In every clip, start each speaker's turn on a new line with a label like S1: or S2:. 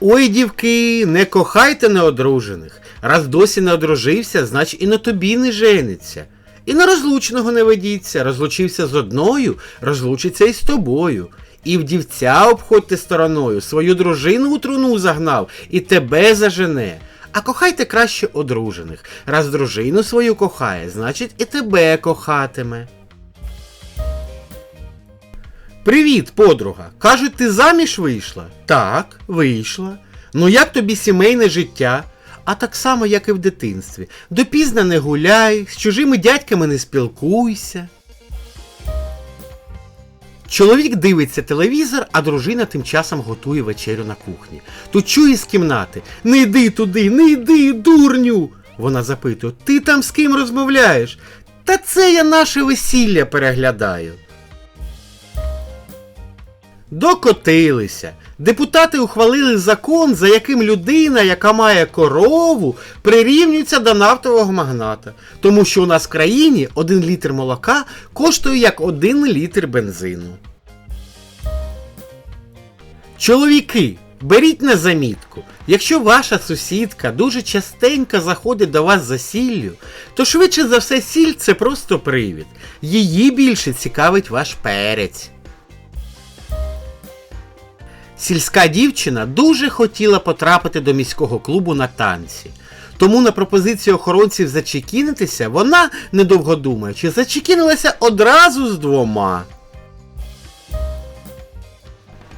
S1: Ой, дівки, не кохайте неодружених. Раз досі не одружився, значить і на тобі не жениться. І на розлучного не ведіться. Розлучився з одною, розлучиться і з тобою. І вдівця обходьте стороною, свою дружину у труну загнав і тебе зажене. А кохайте краще одружених. Раз дружину свою кохає, значить і тебе кохатиме. Привіт, подруга. Кажуть, ти заміж вийшла? Так, вийшла. Ну як тобі сімейне життя? А так само, як і в дитинстві. Допізно не гуляй, з чужими дядьками не спілкуйся. Чоловік дивиться телевізор, а дружина тим часом готує вечерю на кухні. Тут чує з кімнати Не йди туди, не йди, дурню. Вона запитує, ти там з ким розмовляєш? Та це я наше весілля переглядаю. Докотилися. Депутати ухвалили закон, за яким людина, яка має корову, прирівнюється до нафтового магната. Тому що у нас в країні один літр молока коштує як один літр бензину. Чоловіки, беріть на замітку. Якщо ваша сусідка дуже частенько заходить до вас за сіллю, то швидше за все сіль це просто привід. Її більше цікавить ваш перець. Сільська дівчина дуже хотіла потрапити до міського клубу на танці. Тому на пропозицію охоронців зачекінитися вона, недовго думаючи, зачекінилася одразу з двома.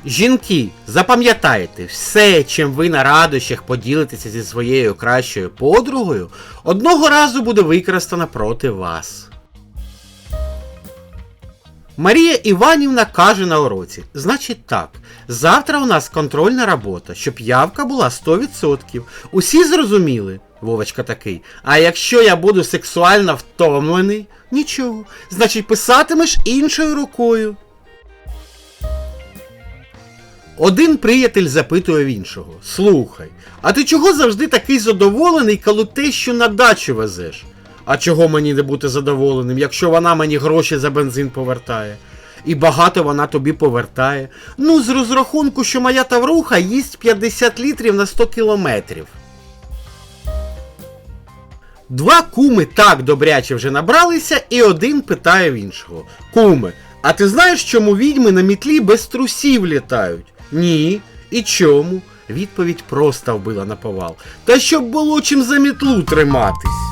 S1: Жінки, запам'ятайте, все, чим ви на радощах поділитеся зі своєю кращою подругою, одного разу буде використано проти вас. Марія Іванівна каже на уроці: значить так, завтра у нас контрольна робота, щоб явка була 100%. Усі зрозуміли? Вовочка такий. А якщо я буду сексуально втомлений, нічого. Значить, писатимеш іншою рукою. Один приятель запитує в іншого: Слухай, а ти чого завжди такий задоволений, коли те, що на дачу везеш? А чого мені не бути задоволеним, якщо вона мені гроші за бензин повертає? І багато вона тобі повертає. Ну, з розрахунку, що моя тавруха їсть 50 літрів на 100 кілометрів. Два куми так добряче вже набралися, і один питає в іншого: Куме, а ти знаєш, чому відьми на мітлі без трусів літають? Ні. І чому? Відповідь просто вбила на повал. Та щоб було чим за мітлу триматись.